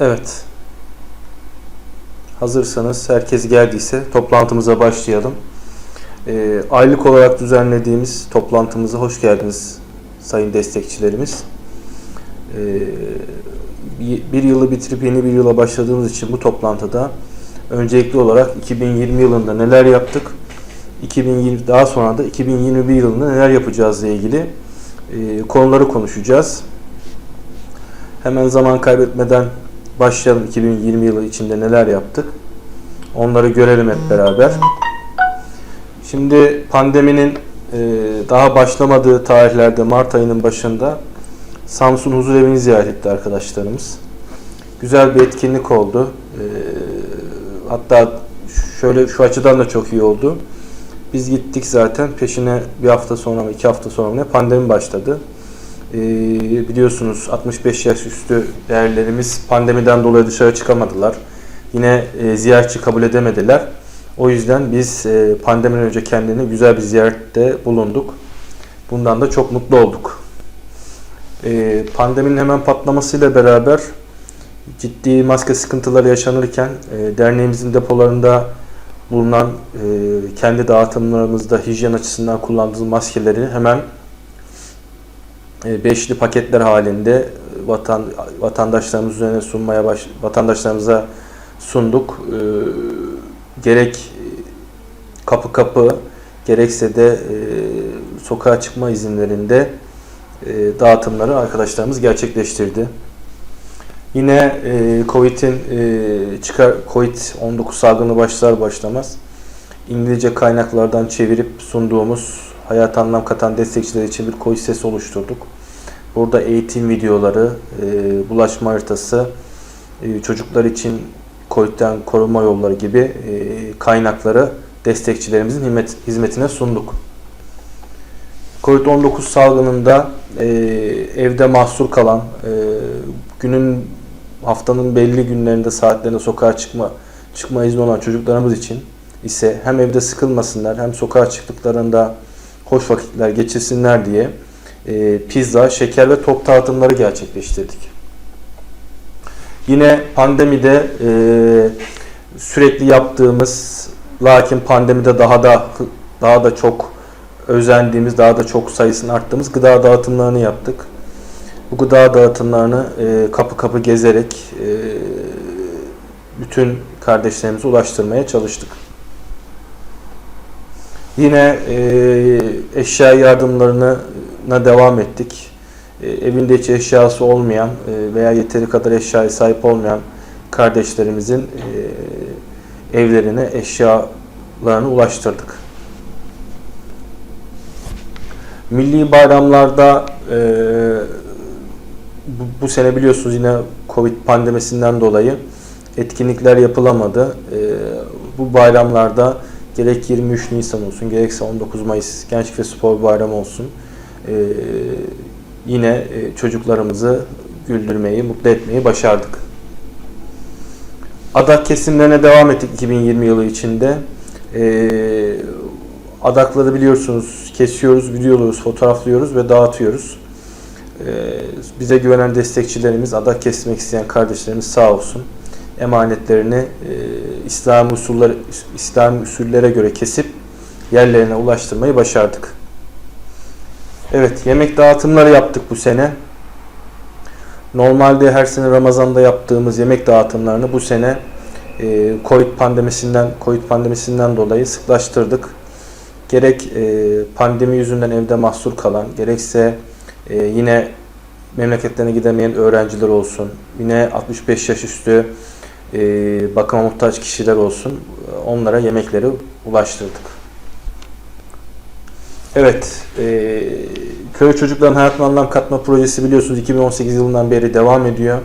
Evet. Hazırsanız herkes geldiyse toplantımıza başlayalım. Ee, aylık olarak düzenlediğimiz toplantımıza hoş geldiniz sayın destekçilerimiz. Bir- bir yılı bitirip yeni bir yıla başladığımız için bu toplantıda öncelikli olarak 2020 yılında neler yaptık, 2020 daha sonra da 2021 yılında neler yapacağızla ilgili e, konuları konuşacağız. Hemen zaman kaybetmeden başlayalım 2020 yılı içinde neler yaptık. Onları görelim hep beraber. Şimdi pandeminin e, daha başlamadığı tarihlerde Mart ayının başında Samsun Huzur Evi'ni ziyaret etti arkadaşlarımız. Güzel bir etkinlik oldu. E, hatta şöyle şu açıdan da çok iyi oldu. Biz gittik zaten peşine bir hafta sonra mı iki hafta sonra mı ne pandemi başladı. Ee, biliyorsunuz 65 yaş üstü değerlerimiz pandemiden dolayı dışarı çıkamadılar. Yine e, ziyaretçi kabul edemediler. O yüzden biz e, pandemiden önce kendini güzel bir ziyarette bulunduk. Bundan da çok mutlu olduk. E, pandeminin hemen patlamasıyla beraber ciddi maske sıkıntıları yaşanırken e, derneğimizin depolarında bulunan e, kendi dağıtımlarımızda hijyen açısından kullandığımız maskeleri hemen beşli paketler halinde vatan vatandaşlarımız üzerine sunmaya baş vatandaşlarımıza sunduk. E, gerek kapı kapı gerekse de e, sokağa çıkma izinlerinde e, dağıtımları arkadaşlarımız gerçekleştirdi. Yine e, Covid'in e, çıkar Covid-19 salgını başlar başlamaz İngilizce kaynaklardan çevirip sunduğumuz hayat anlam katan destekçiler için bir Covid sesi oluşturduk. Burada eğitim videoları, e, bulaşma haritası, e, çocuklar için Covid'den korunma yolları gibi e, kaynakları destekçilerimizin hizmet, hizmetine sunduk. Covid-19 salgınında e, evde mahsur kalan, e, günün haftanın belli günlerinde saatlerinde sokağa çıkma çıkma izni olan çocuklarımız için ise hem evde sıkılmasınlar hem sokağa çıktıklarında hoş vakitler geçirsinler diye e, pizza, şeker ve top dağıtımları gerçekleştirdik. Yine pandemide e, sürekli yaptığımız lakin pandemide daha da daha da çok özendiğimiz, daha da çok sayısını arttığımız gıda dağıtımlarını yaptık. Bu gıda dağıtımlarını e, kapı kapı gezerek e, bütün kardeşlerimize ulaştırmaya çalıştık. Yine e, eşya yardımlarına devam ettik. E, evinde hiç eşyası olmayan e, veya yeteri kadar eşyaya sahip olmayan kardeşlerimizin e, evlerine eşyalarını ulaştırdık. Milli bayramlarda e, bu, bu sene biliyorsunuz yine Covid pandemisinden dolayı etkinlikler yapılamadı. E, bu bayramlarda gerek 23 Nisan olsun gerekse 19 Mayıs Gençlik ve Spor Bayramı olsun yine e, çocuklarımızı güldürmeyi, mutlu etmeyi başardık. Adak kesimlerine devam ettik 2020 yılı içinde. E, adakları biliyorsunuz kesiyoruz, videoluyoruz, fotoğraflıyoruz ve dağıtıyoruz. E, bize güvenen destekçilerimiz, adak kesmek isteyen kardeşlerimiz sağ olsun emanetlerini e, İslam usulleri İslam usullere göre kesip yerlerine ulaştırmayı başardık. Evet, yemek dağıtımları yaptık bu sene. Normalde her sene Ramazan'da yaptığımız yemek dağıtımlarını bu sene e, Covid pandemisinden Covid pandemisinden dolayı sıklaştırdık. Gerek e, pandemi yüzünden evde mahsur kalan, gerekse e, yine memleketlerine gidemeyen öğrenciler olsun, yine 65 yaş üstü e, bakıma muhtaç kişiler olsun, onlara yemekleri ulaştırdık. Evet, e, Köy Çocukların Hayatına Anlam Katma Projesi biliyorsunuz 2018 yılından beri devam ediyor.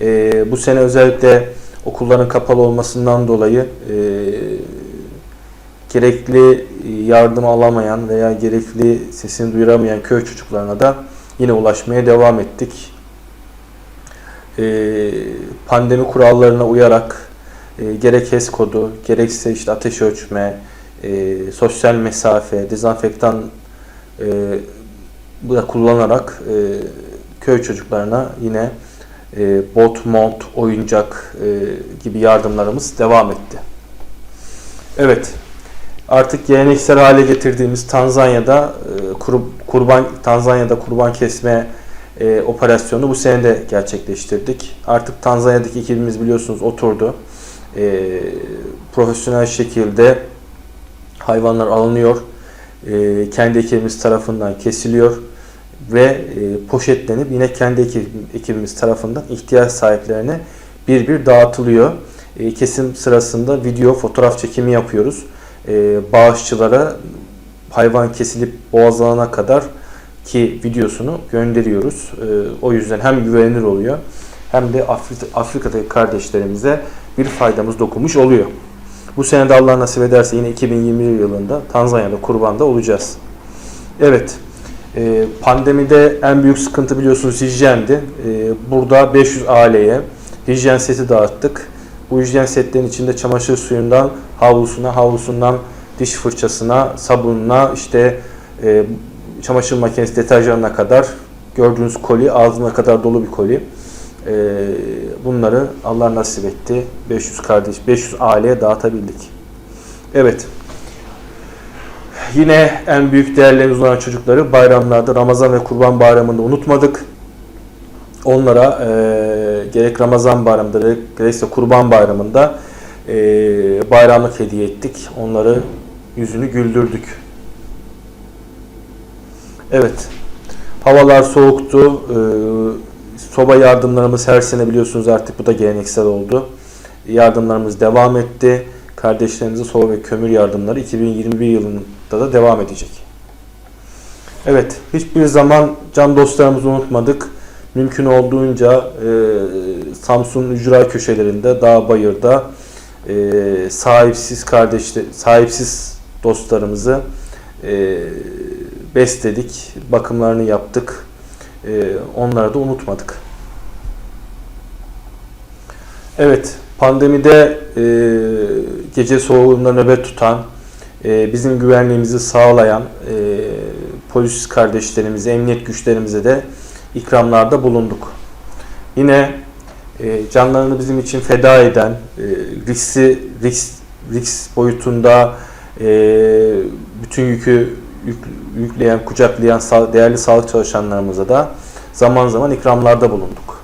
E, bu sene özellikle okulların kapalı olmasından dolayı e, gerekli yardım alamayan veya gerekli sesini duyuramayan köy çocuklarına da yine ulaşmaya devam ettik. Ee, pandemi kurallarına uyarak e, gerek HES kodu, gerekse işte ateş ölçme, e, sosyal mesafe, dezenfektan e, da kullanarak e, köy çocuklarına yine e, bot, mont, oyuncak e, gibi yardımlarımız devam etti. Evet, artık geleneksel hale getirdiğimiz Tanzanya'da e, kur- kurban Tanzanya'da kurban kesme e, operasyonu bu sene de gerçekleştirdik. Artık Tanzanya'daki ekibimiz biliyorsunuz oturdu. E, profesyonel şekilde hayvanlar alınıyor. E, kendi ekibimiz tarafından kesiliyor ve e, poşetlenip yine kendi ekibimiz tarafından ihtiyaç sahiplerine bir bir dağıtılıyor. E, kesim sırasında video, fotoğraf çekimi yapıyoruz. E, bağışçılara hayvan kesilip boğazlanana kadar ki videosunu gönderiyoruz. E, o yüzden hem güvenilir oluyor hem de Afri- Afrika'daki kardeşlerimize bir faydamız dokunmuş oluyor. Bu sene de Allah nasip ederse yine 2021 yılında Tanzanya'da kurbanda olacağız. Evet, e, pandemide en büyük sıkıntı biliyorsunuz hijyendi. E, burada 500 aileye hijyen seti dağıttık. Bu hijyen setlerin içinde çamaşır suyundan havlusuna, havlusundan diş fırçasına, sabununa, işte e, çamaşır makinesi deterjanına kadar gördüğünüz koli ağzına kadar dolu bir koli. E, bunları Allah nasip etti. 500 kardeş, 500 aileye dağıtabildik. Evet. Yine en büyük değerlerimiz olan çocukları bayramlarda, Ramazan ve Kurban Bayramı'nda unutmadık. Onlara e, gerek Ramazan Bayramı'nda gerekse Kurban Bayramı'nda e, bayramlık hediye ettik. Onları yüzünü güldürdük. Evet. Havalar soğuktu. E, soba yardımlarımız her sene biliyorsunuz artık bu da geleneksel oldu. Yardımlarımız devam etti. Kardeşlerimize soba ve kömür yardımları 2021 yılında da devam edecek. Evet, hiçbir zaman can dostlarımızı unutmadık. Mümkün olduğunca e, Samsun ücra köşelerinde, dağ bayırda e, sahipsiz kardeşler, sahipsiz dostlarımızı e, besledik, bakımlarını yaptık. E, onları da unutmadık. Evet, pandemide e, gece soğuğunda nöbet tutan, e, bizim güvenliğimizi sağlayan e, polis kardeşlerimize, emniyet güçlerimize de ikramlarda bulunduk. Yine e, canlarını bizim için feda eden, e, riski, risk, risk boyutunda e, bütün yükü yük, yükleyen, kucaklayan sa- değerli sağlık çalışanlarımıza da zaman zaman ikramlarda bulunduk.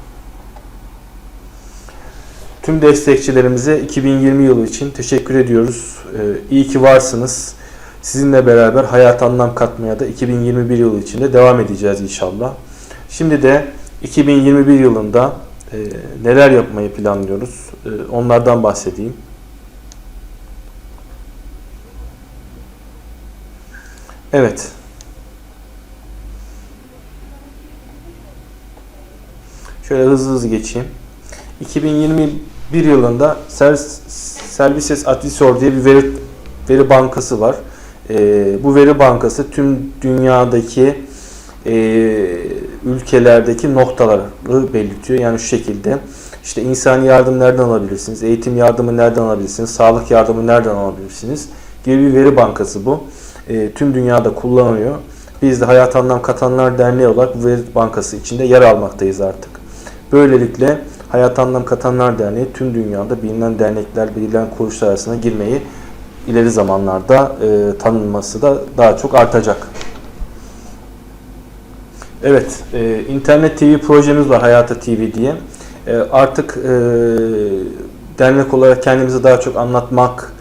Tüm destekçilerimize 2020 yılı için teşekkür ediyoruz. Ee, iyi ki varsınız. Sizinle beraber hayat anlam katmaya da 2021 yılı içinde devam edeceğiz inşallah. Şimdi de 2021 yılında e, neler yapmayı planlıyoruz? E, onlardan bahsedeyim. Evet. Şöyle hızlı hızlı geçeyim. 2021 yılında Ser- Services Advisor diye bir veri, veri bankası var. Ee, bu veri bankası tüm dünyadaki e, ülkelerdeki noktaları belirtiyor. Yani şu şekilde işte insani yardım nereden alabilirsiniz, eğitim yardımı nereden alabilirsiniz, sağlık yardımı nereden alabilirsiniz gibi bir veri bankası bu. E, tüm dünyada kullanılıyor. Biz de Hayat Anlam Katanlar Derneği olarak veri bankası içinde yer almaktayız artık. Böylelikle Hayat Anlam Katanlar Derneği tüm dünyada bilinen dernekler, bilinen kuruluşlar arasına girmeyi ileri zamanlarda e, tanınması da daha çok artacak. Evet, e, internet TV projemiz var Hayata TV diye. E, artık e, dernek olarak kendimizi daha çok anlatmak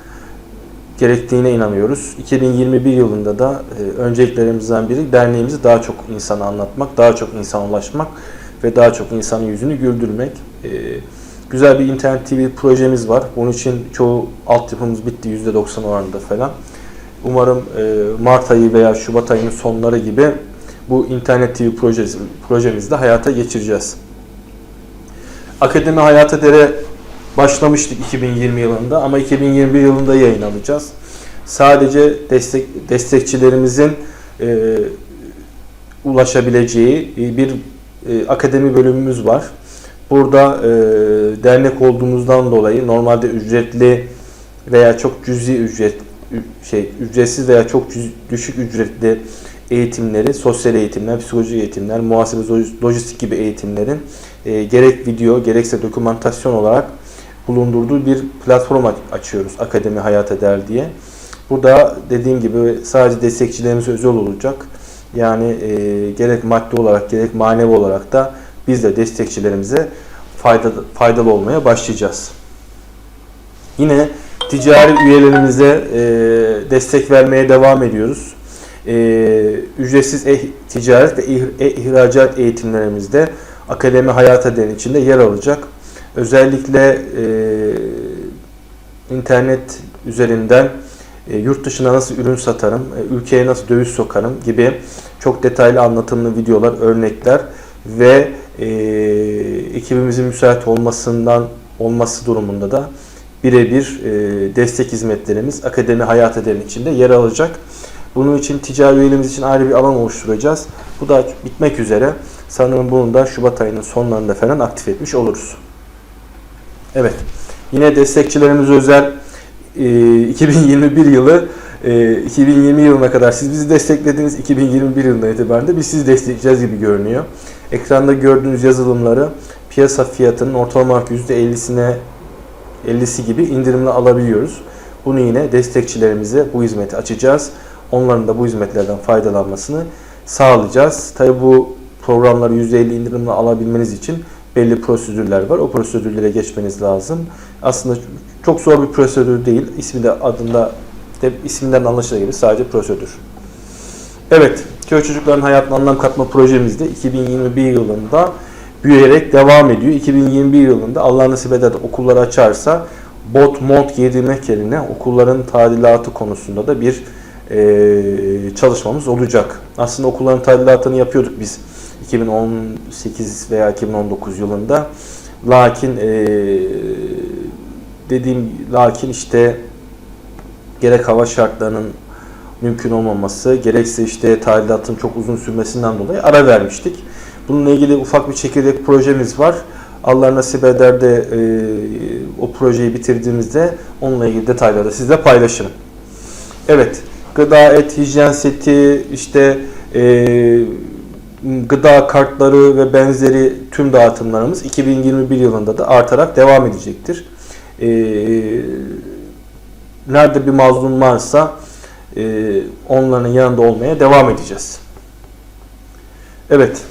gerektiğine inanıyoruz. 2021 yılında da e, önceliklerimizden biri derneğimizi daha çok insana anlatmak, daha çok insana ulaşmak ve daha çok insanın yüzünü güldürmek. E, güzel bir internet TV projemiz var. Bunun için çoğu altyapımız bitti %90 oranında falan. Umarım e, Mart ayı veya Şubat ayının sonları gibi bu internet TV projesi, projemizi de hayata geçireceğiz. Akademi Hayata Dere başlamıştık 2020 yılında ama 2021 yılında yayın alacağız. Sadece destek destekçilerimizin e, ulaşabileceği bir e, akademi bölümümüz var. Burada e, dernek olduğumuzdan dolayı normalde ücretli veya çok cüzi ücret şey ücretsiz veya çok cüz- düşük ücretli eğitimleri, sosyal eğitimler, psikolojik eğitimler, muhasebe, loj- lojistik gibi eğitimlerin e, gerek video gerekse dokümantasyon olarak bulundurduğu bir platform aç- açıyoruz Akademi Hayat Eder diye. Burada dediğim gibi sadece destekçilerimiz özel olacak. Yani e, gerek maddi olarak gerek manevi olarak da biz de destekçilerimize fayda, faydalı olmaya başlayacağız. Yine ticari üyelerimize e, destek vermeye devam ediyoruz. E, ücretsiz e, ticaret ve e, ihracat eğitimlerimizde Akademi Hayat Eden içinde yer alacak. Özellikle e, internet üzerinden e, yurt dışına nasıl ürün satarım, e, ülkeye nasıl döviz sokarım gibi çok detaylı anlatımlı videolar, örnekler ve e, ekibimizin müsait olmasından olması durumunda da birebir e, destek hizmetlerimiz Akademi Hayat Eder'in içinde yer alacak. Bunun için ticari üyelerimiz için ayrı bir alan oluşturacağız. Bu da bitmek üzere. Sanırım bunu da Şubat ayının sonlarında falan aktif etmiş oluruz. Evet. Yine destekçilerimiz özel e, 2021 yılı e, 2020 yılına kadar siz bizi desteklediniz. 2021 yılından itibaren de biz sizi destekleyeceğiz gibi görünüyor. Ekranda gördüğünüz yazılımları piyasa fiyatının ortalama olarak %50'sine 50'si gibi indirimle alabiliyoruz. Bunu yine destekçilerimize bu hizmeti açacağız. Onların da bu hizmetlerden faydalanmasını sağlayacağız. Tabi bu programları %50 indirimle alabilmeniz için belli prosedürler var. O prosedürlere geçmeniz lazım. Aslında çok zor bir prosedür değil. İsmi de adında de isminden anlaşıldığı gibi sadece prosedür. Evet, köy çocukların hayatına anlam katma projemizde 2021 yılında büyüyerek devam ediyor. 2021 yılında Allah nasip eder de okulları açarsa bot mont giydirmek yerine okulların tadilatı konusunda da bir e, çalışmamız olacak. Aslında okulların tadilatını yapıyorduk biz 2018 veya 2019 yılında. Lakin e, dediğim lakin işte gerek hava şartlarının mümkün olmaması, gerekse işte tadilatın çok uzun sürmesinden dolayı ara vermiştik. Bununla ilgili ufak bir çekirdek projemiz var. Allah nasip eder de e, o projeyi bitirdiğimizde onunla ilgili detayları da sizle paylaşırım. Evet, gıda, et, hijyen seti, işte e, gıda kartları ve benzeri tüm dağıtımlarımız 2021 yılında da artarak devam edecektir. E, nerede bir mazlum varsa e, onların yanında olmaya devam edeceğiz. Evet,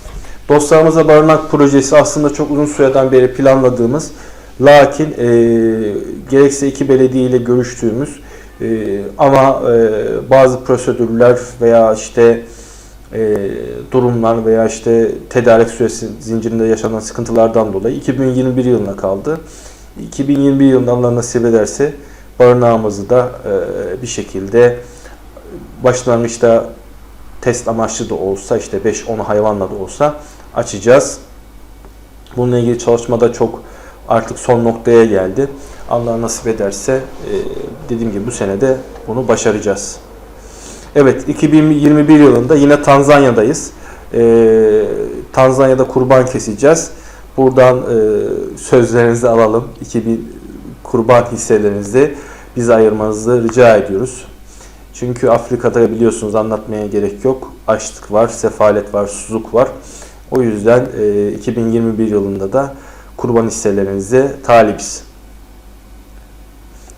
dostlarımıza barınak projesi aslında çok uzun süreden beri planladığımız, lakin e, gerekse iki belediye ile görüştüğümüz e, ama e, bazı prosedürler veya işte e, durumlar veya işte tedarik süresi zincirinde yaşanan sıkıntılardan dolayı 2021 yılına kaldı. 2021 yılında Allah nasip ederse barınağımızı da e, bir şekilde başlangıçta test amaçlı da olsa işte 5-10 hayvanla da olsa açacağız. Bununla ilgili çalışmada çok artık son noktaya geldi. Allah nasip ederse e, dediğim gibi bu senede bunu başaracağız. Evet 2021 yılında yine Tanzanya'dayız. E, Tanzanya'da kurban keseceğiz. Buradan e, sözlerinizi alalım. 2000 kurban hisselerinizi bize ayırmanızı rica ediyoruz. Çünkü Afrika'da biliyorsunuz anlatmaya gerek yok. Açlık var, sefalet var, susuzluk var. O yüzden e, 2021 yılında da kurban hisselerinize talibiz.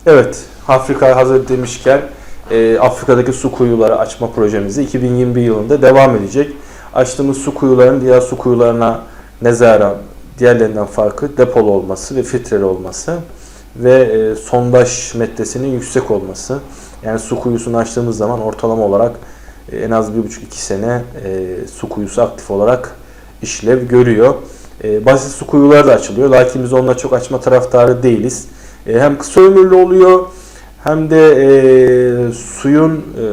Evet, Afrika hazır demişken e, Afrika'daki su kuyuları açma projemizi 2021 yılında devam edecek. Açtığımız su kuyularının diğer su kuyularına nezaran diğerlerinden farkı depolu olması ve filtreli olması ve e, sondaj metresinin yüksek olması. Yani su kuyusunu açtığımız zaman ortalama olarak e, en az 1,5-2 sene e, su kuyusu aktif olarak işlev görüyor. E, basit su kuyuları da açılıyor. Lakin biz onunla çok açma taraftarı değiliz. E, hem kısa ömürlü oluyor hem de e, suyun e,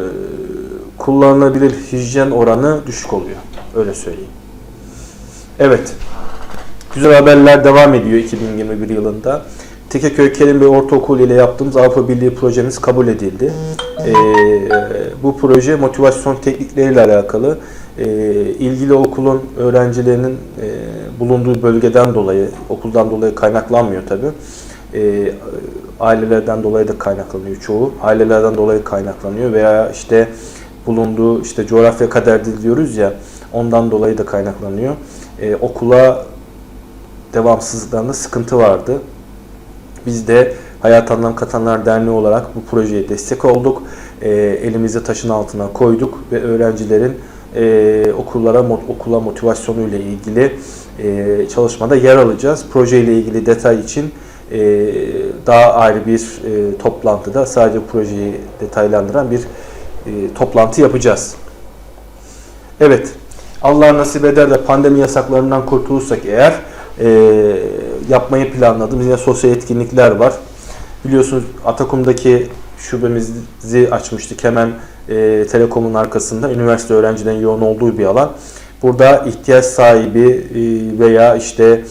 kullanılabilir hijyen oranı düşük oluyor. Öyle söyleyeyim. Evet. Güzel haberler devam ediyor 2021 yılında. Tekeköy Kerim Bey Ortaokulu ile yaptığımız Avrupa Birliği projemiz kabul edildi. Ee, bu proje motivasyon teknikleriyle alakalı. Ee, ilgili okulun öğrencilerinin e, bulunduğu bölgeden dolayı, okuldan dolayı kaynaklanmıyor tabi. Ee, ailelerden dolayı da kaynaklanıyor çoğu. Ailelerden dolayı kaynaklanıyor veya işte bulunduğu işte coğrafya kaderdir diyoruz ya ondan dolayı da kaynaklanıyor. E, okula devamsızlıklarında sıkıntı vardı. Biz de Hayat Anlam Katanlar Derneği olarak bu projeye destek olduk. E, elimizi taşın altına koyduk ve öğrencilerin e, okullara okula motivasyonu ile ilgili e, çalışmada yer alacağız. Proje ile ilgili detay için e, daha ayrı bir e, toplantıda sadece projeyi detaylandıran bir e, toplantı yapacağız. Evet, Allah nasip eder de pandemi yasaklarından kurtulursak eğer e, yapmayı planladığımız yine sosyal etkinlikler var. Biliyorsunuz Atakum'daki şubemizi açmıştık hemen e, Telekom'un arkasında. Üniversite öğrencilerin yoğun olduğu bir alan. Burada ihtiyaç sahibi e, veya işte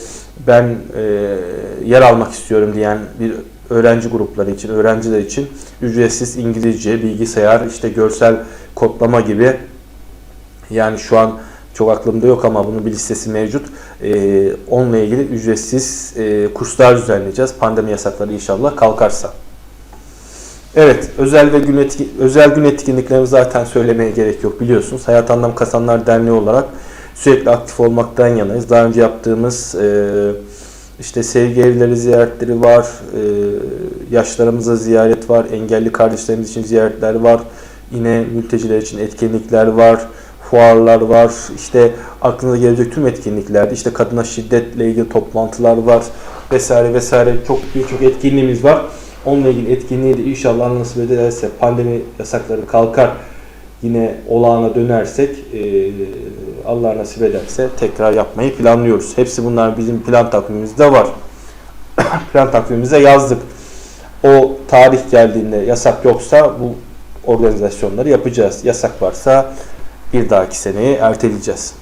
ben e, yer almak istiyorum diyen bir öğrenci grupları için, öğrenciler için ücretsiz İngilizce, bilgisayar, işte görsel kodlama gibi yani şu an çok aklımda yok ama bunun bir listesi mevcut. Ee, onunla ilgili ücretsiz e, kurslar düzenleyeceğiz. Pandemi yasakları inşallah kalkarsa. Evet, özel ve gün etki, özel gün etkinliklerini zaten söylemeye gerek yok biliyorsunuz. Hayat Anlam Kasanlar Derneği olarak sürekli aktif olmaktan yanayız. Daha önce yaptığımız e, işte sevgi evleri ziyaretleri var, e, yaşlarımıza ziyaret var, engelli kardeşlerimiz için ziyaretler var, yine mülteciler için etkinlikler var, fuarlar var, işte aklınıza gelecek tüm etkinliklerde işte kadına şiddetle ilgili toplantılar var vesaire vesaire çok birçok etkinliğimiz var. Onunla ilgili etkinliği de inşallah nasip ederse pandemi yasakları kalkar yine olağana dönersek e, Allah nasip ederse tekrar yapmayı planlıyoruz. Hepsi bunlar bizim plan takvimimizde var. plan takvimimize yazdık. O tarih geldiğinde yasak yoksa bu organizasyonları yapacağız. Yasak varsa bir dahaki seneyi erteleyeceğiz.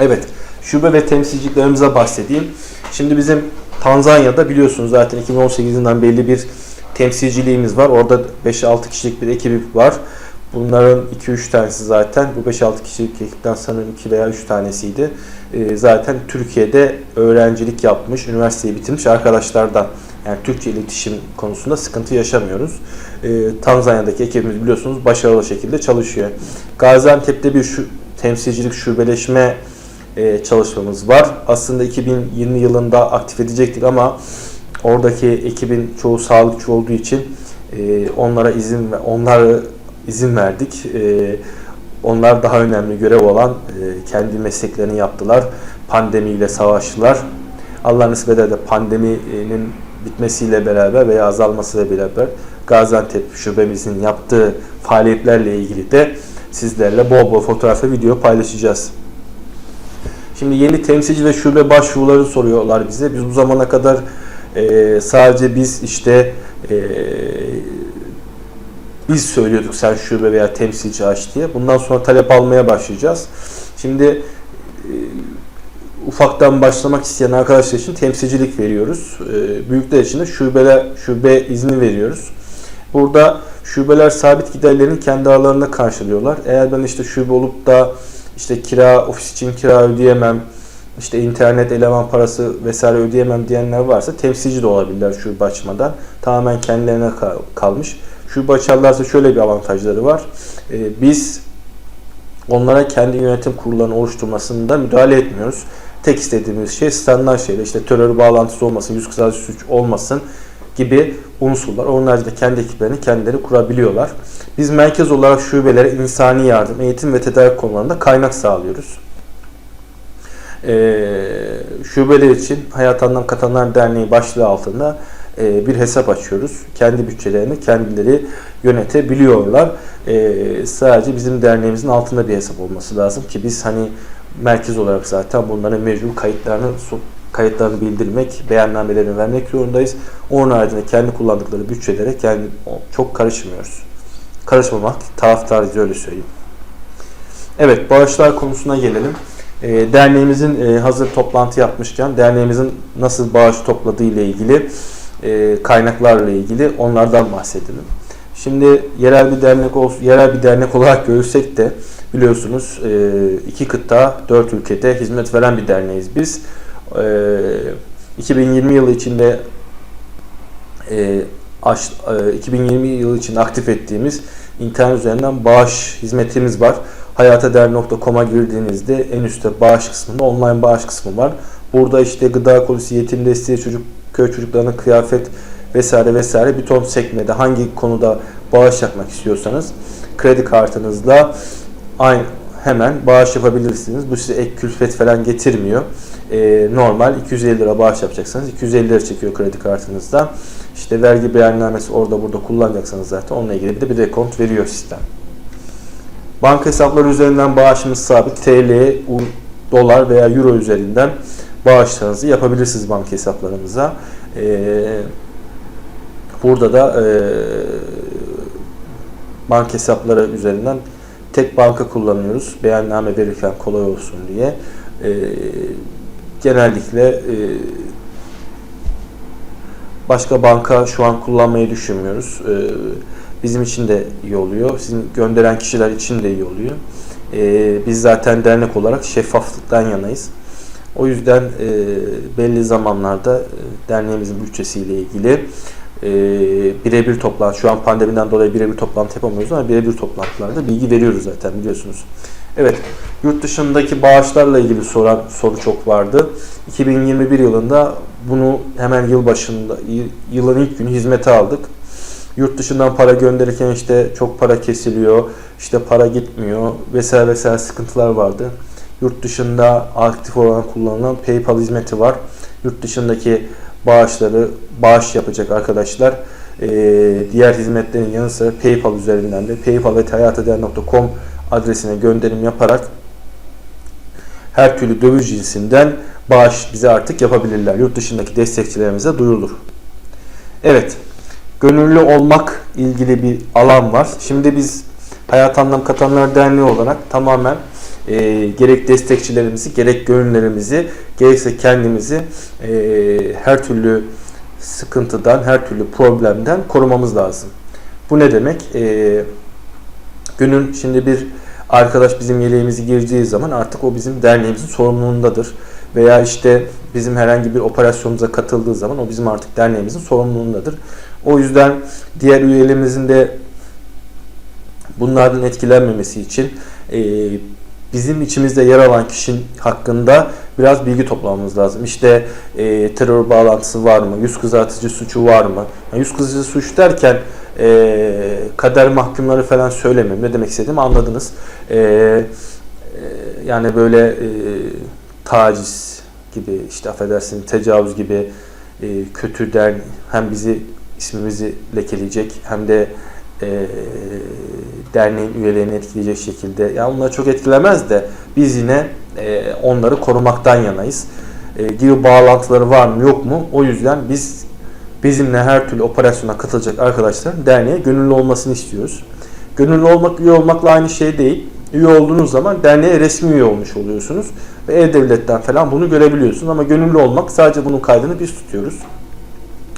Evet, şube ve temsilciliklerimize bahsedeyim. Şimdi bizim Tanzanya'da biliyorsunuz zaten 2018'inden belli bir temsilciliğimiz var. Orada 5-6 kişilik bir ekibi var. Bunların 2-3 tanesi zaten bu 5-6 kişilik ekipten sanırım 2 veya 3 tanesiydi. Ee, zaten Türkiye'de öğrencilik yapmış, üniversiteyi bitirmiş arkadaşlardan. Yani Türkçe iletişim konusunda sıkıntı yaşamıyoruz. Ee, Tanzanya'daki ekibimiz biliyorsunuz başarılı şekilde çalışıyor. Gaziantep'te bir şu, temsilcilik şubeleşme e, çalışmamız var. Aslında 2020 yılında aktif edecektik ama oradaki ekibin çoğu sağlıkçı olduğu için e, onlara izin ve onlara izin verdik. E, onlar daha önemli görev olan e, kendi mesleklerini yaptılar. Pandemiyle savaştılar. Allah nasip eder de pandeminin bitmesiyle beraber veya azalmasıyla beraber Gaziantep şubemizin yaptığı faaliyetlerle ilgili de sizlerle bol bol fotoğraf ve video paylaşacağız. Şimdi yeni temsilci ve şube başvuruları soruyorlar bize. Biz bu zamana kadar e, sadece biz işte e, biz söylüyorduk sen şube veya temsilci aç diye. Bundan sonra talep almaya başlayacağız. Şimdi e, ufaktan başlamak isteyen arkadaşlar için temsilcilik veriyoruz. E, büyükler için de şubeler, şube izni veriyoruz. Burada şubeler sabit giderlerini kendi aralarında karşılıyorlar. Eğer ben işte şube olup da işte kira, ofis için kira ödeyemem, işte internet eleman parası vesaire ödeyemem diyenler varsa temsilci de olabilirler şube açmadan. Tamamen kendilerine kalmış. Şube açarlarsa şöyle bir avantajları var. Ee, biz onlara kendi yönetim kurullarını oluşturmasında müdahale etmiyoruz. Tek istediğimiz şey standart şeyler. işte terör bağlantısı olmasın, yüz kısası suç olmasın gibi unsurlar. Onun haricinde kendi ekiplerini kendileri kurabiliyorlar. Biz merkez olarak şubelere insani yardım, eğitim ve tedarik konularında kaynak sağlıyoruz. Ee, şubeler için Hayat Anlam Katanlar Derneği başlığı altında e, bir hesap açıyoruz. Kendi bütçelerini kendileri yönetebiliyorlar. E, sadece bizim derneğimizin altında bir hesap olması lazım ki biz hani merkez olarak zaten bunların mecbur kayıtlarını kayıtlarını bildirmek, beyannamelerini vermek zorundayız. Onun haricinde kendi kullandıkları bütçelere kendi çok karışmıyoruz. Karışmamak taraftarız öyle söyleyeyim. Evet bağışlar konusuna gelelim. E, derneğimizin e, hazır toplantı yapmışken derneğimizin nasıl bağış topladığı ile ilgili e, kaynaklarla ilgili onlardan bahsedelim. Şimdi yerel bir dernek olsun, yerel bir dernek olarak görürsek de biliyorsunuz e, iki kıta, dört ülkede hizmet veren bir derneğiz biz. E, 2020 yılı içinde e, aş, e, 2020 yılı için aktif ettiğimiz internet üzerinden bağış hizmetimiz var. hayatader.com'a girdiğinizde en üstte bağış kısmında online bağış kısmı var. Burada işte gıda kolisi, yetim desteği, çocuk köy çocuklarına kıyafet vesaire vesaire bir ton sekmede hangi konuda bağış yapmak istiyorsanız kredi kartınızla aynı hemen bağış yapabilirsiniz. Bu size ek külfet falan getirmiyor. Ee, normal 250 lira bağış yapacaksanız 250 lira çekiyor kredi kartınızda. İşte vergi beyannamesi orada burada kullanacaksanız zaten onunla ilgili bir de bir dekont veriyor sistem. Banka hesapları üzerinden bağışımız sabit. TL, dolar veya euro üzerinden bağışlarınızı yapabilirsiniz banka hesaplarımıza. Ee, burada da e, banka hesapları üzerinden tek banka kullanıyoruz. Beyanname verirken kolay olsun diye. Ee, genellikle e, başka banka şu an kullanmayı düşünmüyoruz. Ee, bizim için de iyi oluyor. Sizin gönderen kişiler için de iyi oluyor. Ee, biz zaten dernek olarak şeffaflıktan yanayız. O yüzden e, belli zamanlarda e, derneğimizin bütçesiyle ilgili e, birebir toplantı, şu an pandemiden dolayı birebir toplantı yapamıyoruz ama birebir toplantılarda bilgi veriyoruz zaten biliyorsunuz. Evet, yurt dışındaki bağışlarla ilgili soran soru çok vardı. 2021 yılında bunu hemen yıl başında, yılın ilk günü hizmete aldık. Yurt dışından para gönderirken işte çok para kesiliyor, işte para gitmiyor vesaire vesaire sıkıntılar vardı. Yurt dışında aktif olan kullanılan PayPal hizmeti var. Yurt dışındaki bağışları bağış yapacak arkadaşlar. Ee, diğer hizmetlerin yanı sıra PayPal üzerinden de paypal.hayatader.com adresine gönderim yaparak her türlü döviz cinsinden bağış bize artık yapabilirler. Yurt dışındaki destekçilerimize duyurulur. Evet, gönüllü olmak ilgili bir alan var. Şimdi biz Hayat Anlam Katanlar Derneği olarak tamamen e, gerek destekçilerimizi, gerek gönüllerimizi, gerekse kendimizi e, her türlü sıkıntıdan, her türlü problemden korumamız lazım. Bu ne demek? E, günün şimdi bir arkadaş bizim yeleğimizi gireceği zaman artık o bizim derneğimizin sorumluluğundadır. Veya işte bizim herhangi bir operasyonumuza katıldığı zaman o bizim artık derneğimizin sorumluluğundadır. O yüzden diğer üyelerimizin de bunlardan etkilenmemesi için e, bizim içimizde yer alan kişinin hakkında biraz bilgi toplamamız lazım. İşte e, terör bağlantısı var mı? Yüz kızartıcı suçu var mı? Yani yüz kızartıcı suç derken e, kader mahkumları falan söylemiyorum. Ne demek istediğimi anladınız. E, e, yani böyle e, taciz gibi işte affedersin tecavüz gibi e, kötü der hem bizi ismimizi lekeleyecek hem de e, derneğin üyelerini etkileyecek şekilde. Yani onlar çok etkilemez de biz yine e, onları korumaktan yanayız. E, gibi bağlantıları var mı yok mu? O yüzden biz bizimle her türlü operasyona katılacak arkadaşların derneğe gönüllü olmasını istiyoruz. Gönüllü olmak, üye olmakla aynı şey değil. Üye olduğunuz zaman derneğe resmi üye olmuş oluyorsunuz. Ve E-Devlet'ten falan bunu görebiliyorsunuz. Ama gönüllü olmak sadece bunun kaydını biz tutuyoruz.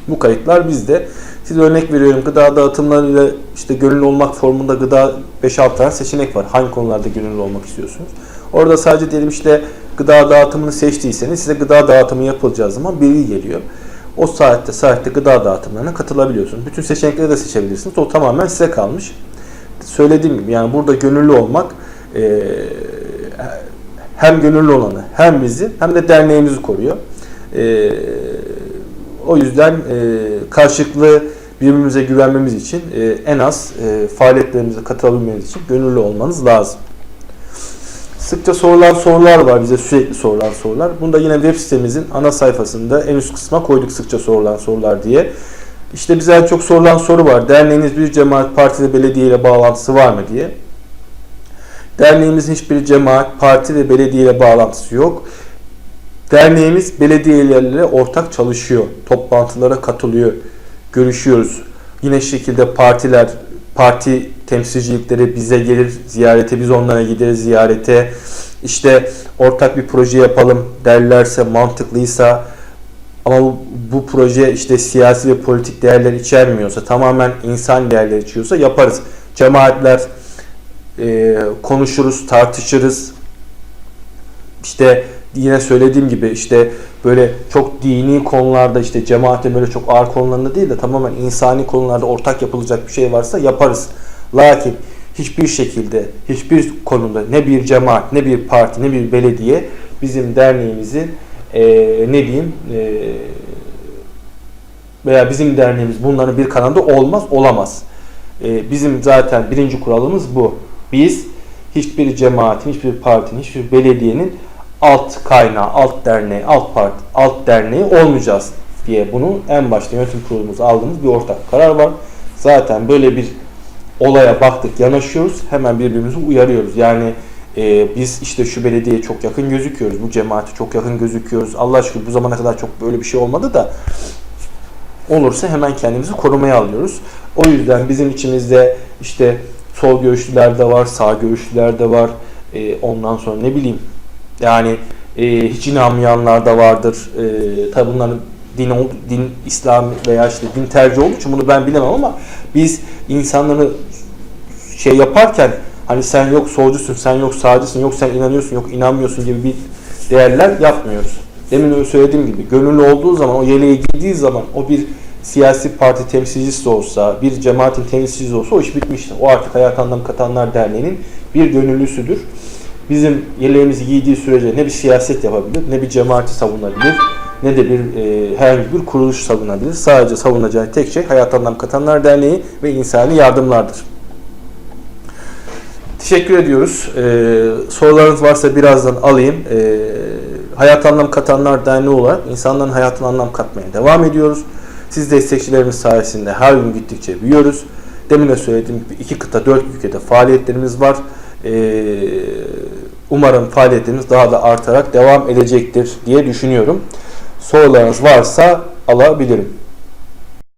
Bu kayıtlar bizde. Size örnek veriyorum gıda dağıtımlarıyla işte gönüllü olmak formunda gıda 5-6 tane seçenek var. Hangi konularda gönüllü olmak istiyorsunuz? Orada sadece diyelim işte gıda dağıtımını seçtiyseniz size gıda dağıtımı yapılacağı zaman bilgi geliyor. O saatte saatte gıda dağıtımlarına katılabiliyorsunuz. Bütün seçenekleri de seçebilirsiniz. O tamamen size kalmış. Söylediğim gibi yani burada gönüllü olmak e, hem gönüllü olanı hem bizi hem de derneğimizi koruyor. E, o yüzden e, karşılıklı birbirimize güvenmemiz için e, en az e, faaliyetlerimize katılabilmeniz için gönüllü olmanız lazım. Sıkça sorulan sorular var bize sürekli sorulan sorular. Bunu da yine web sitemizin ana sayfasında en üst kısma koyduk sıkça sorulan sorular diye. İşte bize en çok sorulan soru var. Derneğiniz bir cemaat, parti ve belediye ile bağlantısı var mı diye. Derneğimizin hiçbir cemaat, parti ve belediye ile bağlantısı yok. Derneğimiz belediyelerle ortak çalışıyor. Toplantılara katılıyor. Görüşüyoruz. Yine şekilde partiler, parti temsilcilikleri bize gelir ziyarete, biz onlara gideriz ziyarete. İşte ortak bir proje yapalım derlerse, mantıklıysa ama bu proje işte siyasi ve politik değerler içermiyorsa, tamamen insan değerler içiyorsa yaparız. Cemaatler e, konuşuruz, tartışırız. İşte yine söylediğim gibi işte böyle çok dini konularda işte cemaatin böyle çok ağır konularında değil de tamamen insani konularda ortak yapılacak bir şey varsa yaparız. Lakin hiçbir şekilde, hiçbir konuda ne bir cemaat, ne bir parti, ne bir belediye bizim derneğimizin eee, ne diyeyim eee, veya bizim derneğimiz bunların bir kanalda olmaz, olamaz. Ee, bizim zaten birinci kuralımız bu. Biz hiçbir cemaatin, hiçbir partinin, hiçbir belediyenin alt kaynağı, alt derneği, alt parti, alt derneği olmayacağız diye bunu en başta yönetim kurulumuz aldığımız bir ortak karar var. Zaten böyle bir olaya baktık, yanaşıyoruz. Hemen birbirimizi uyarıyoruz. Yani e, biz işte şu belediyeye çok yakın gözüküyoruz. Bu cemaate çok yakın gözüküyoruz. Allah aşkına bu zamana kadar çok böyle bir şey olmadı da olursa hemen kendimizi korumaya alıyoruz. O yüzden bizim içimizde işte sol görüşlüler de var, sağ görüşlüler de var. Ee, ondan sonra ne bileyim yani e, hiç inanmayanlar da vardır. E, tabi bunların din, din, İslam veya işte din tercih olduğu için bunu ben bilemem ama biz insanları şey yaparken hani sen yok solcusun, sen yok sağcısın, yok sen inanıyorsun, yok inanmıyorsun gibi bir değerler yapmıyoruz. Demin öyle söylediğim gibi gönüllü olduğu zaman, o yeleğe giydiği zaman o bir siyasi parti temsilcisi de olsa, bir cemaatin temsilcisi de olsa o iş bitmiştir. O artık Hayat Anlam Katanlar Derneği'nin bir gönüllüsüdür. Bizim yeleğimizi giydiği sürece ne bir siyaset yapabilir, ne bir cemaati savunabilir, ne de bir e, herhangi bir kuruluş savunabilir. Sadece savunacağı tek şey Hayat Anlam Katanlar Derneği ve insani yardımlardır. Teşekkür ediyoruz. Ee, sorularınız varsa birazdan alayım. Ee, Hayat Anlam Katanlar Derneği olarak insanların hayatına anlam katmaya devam ediyoruz. Siz destekçilerimiz sayesinde her gün gittikçe büyüyoruz. Demin de söylediğim gibi iki kıta, dört ülkede faaliyetlerimiz var. Ee, umarım faaliyetlerimiz daha da artarak devam edecektir diye düşünüyorum. Sorularınız varsa alabilirim.